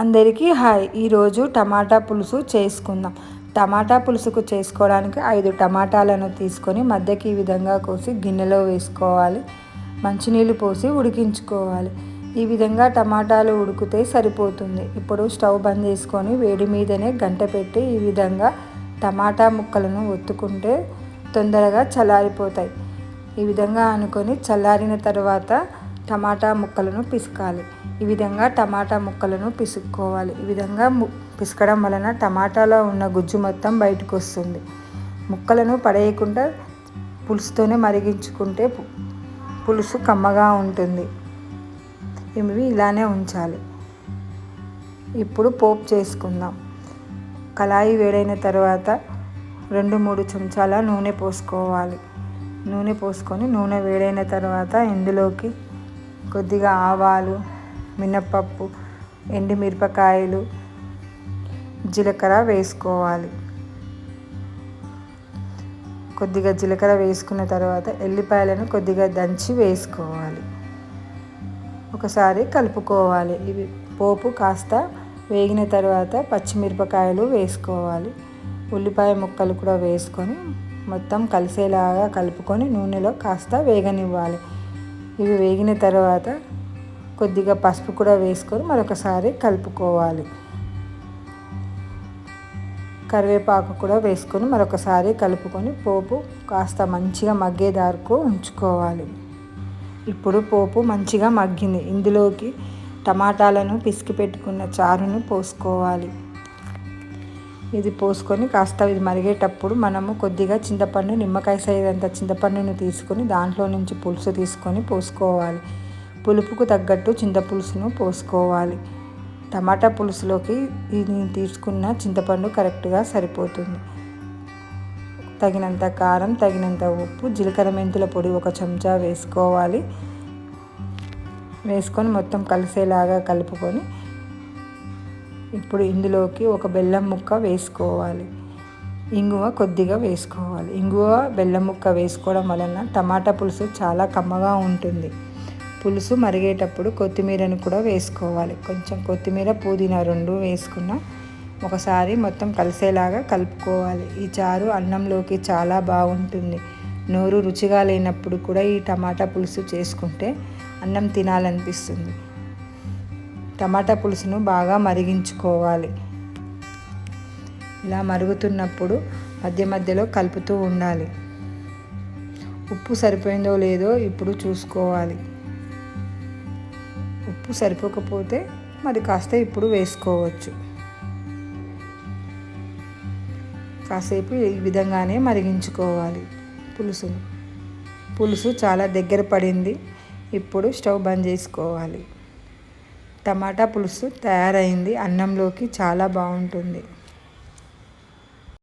అందరికీ హాయ్. ఈరోజు టమాటా పులుసు చేసుకుందాం. టమాటా పులుసుకు చేసుకోవడానికి ఐదు టమాటాలను తీసుకొని మధ్యకి ఈ విధంగా కోసి గిన్నెలో వేసుకోవాలి. మంచినీళ్ళు పోసి ఉడికించుకోవాలి. ఈ విధంగా టమాటాలు ఉడికితే సరిపోతుంది. ఇప్పుడు స్టవ్ బంద్ చేసుకొని వేడి మీదనే గంట పెట్టి ఈ విధంగా టమాటా ముక్కలను ఒత్తుకుంటే తొందరగా చల్లారిపోతాయి. ఈ విధంగా అనుకొని చల్లారిన తర్వాత టమాటా ముక్కలను పిసకాలి. ఈ విధంగా టమాటా ముక్కలను పిసుక్కోవాలి. ఈ విధంగా పిసకడం వలన టమాటాలో ఉన్న గుజ్జు మొత్తం బయటకు వస్తుంది ముక్కలను పడేయకుండా పులుసుతోనే మరిగించుకుంటే పులుసు కమ్మగా ఉంటుంది. ఇవి ఇలానే ఉంచాలి. ఇప్పుడు పోపు చేసుకుందాం. కళాయి వేడైన తర్వాత రెండు మూడు చెంచాల నూనె పోసుకోవాలి. నూనె పోసుకొని నూనె వేడైన తర్వాత ఇందులోకి కొద్దిగా ఆవాలు మినప్పప్పు ఎండుమిరపకాయలు జీలకర్ర వేసుకోవాలి. కొద్దిగా జీలకర్ర వేసుకున్న తర్వాత ఎల్లిపాయలను కొద్దిగా దంచి వేసుకోవాలి. ఒకసారి కలుపుకోవాలి. ఇవి పోపు కాస్త వేగిన తర్వాత పచ్చిమిరపకాయలు వేసుకోవాలి. ఉల్లిపాయ ముక్కలు కూడా వేసుకొని మొత్తం కలిసేలాగా కలుపుకొని నూనెలో కాస్త వేగనివ్వాలి. ఇవి వేగిన తర్వాత కొద్దిగా పసుపు కూడా వేసుకొని మరొకసారి కలుపుకోవాలి. కరివేపాకు కూడా వేసుకొని మరొకసారి కలుపుకొని పోపు కాస్త మంచిగా మగ్గేదారుకు ఉంచుకోవాలి. ఇప్పుడు పోపు మంచిగా మగ్గింది. ఇందులోకి టమాటాలను పిసికి పెట్టుకున్న చారును పోసుకోవాలి. ఇది పోసుకొని కాస్త ఇది మరిగేటప్పుడు మనము కొద్దిగా చింతపండు నిమ్మకాయ సైజ్ అంత చింతపండును తీసుకొని దాంట్లో నుంచి పులుసు తీసుకొని పోసుకోవాలి. పులుపుకు తగ్గట్టు చింతపులుసును పోసుకోవాలి. టమాటా పులుసులోకి నేను తీసుకున్న చింతపండు కరెక్ట్గా సరిపోతుంది. తగినంత కారం తగినంత ఉప్పు జీలకర్ర మెంతుల పొడి ఒక చెంచా వేసుకోవాలి. వేసుకొని మొత్తం కలిసేలాగా కలుపుకొని ఇప్పుడు ఇందులోకి ఒక బెల్లం ముక్క వేసుకోవాలి. ఇంగువ కొద్దిగా వేసుకోవాలి. ఇంగువ బెల్లం ముక్క వేసుకోవడం వలన టమాటా పులుసు చాలా కమ్మగా ఉంటుంది. పులుసు మరిగేటప్పుడు కొత్తిమీరను కూడా వేసుకోవాలి. కొంచెం కొత్తిమీర పుదీనా రెండు వేసుకున్న ఒకసారి మొత్తం కలిసేలాగా కలుపుకోవాలి. ఈ చారు అన్నంలోకి చాలా బాగుంటుంది. నోరు రుచిగా లేనప్పుడు కూడా ఈ టమాటా పులుసు చేసుకుంటే అన్నం తినాలనిపిస్తుంది. టమాటా పులుసును బాగా మరిగించుకోవాలి. ఇలా మరుగుతున్నప్పుడు మధ్య మధ్యలో కలుపుతూ ఉండాలి. ఉప్పు సరిపోయిందో లేదో ఇప్పుడు చూసుకోవాలి. ఉప్పు సరిపోకపోతే మరి కాస్త ఇప్పుడు వేసుకోవచ్చు. కాసేపు ఈ విధంగానే మరిగించుకోవాలి పులుసును. పులుసు చాలా దగ్గర పడింది. ఇప్పుడు స్టవ్ బంద్ చేసుకోవాలి. టమాటా పులుసు తయారైంది. అన్నంలోకి చాలా బాగుంటుంది.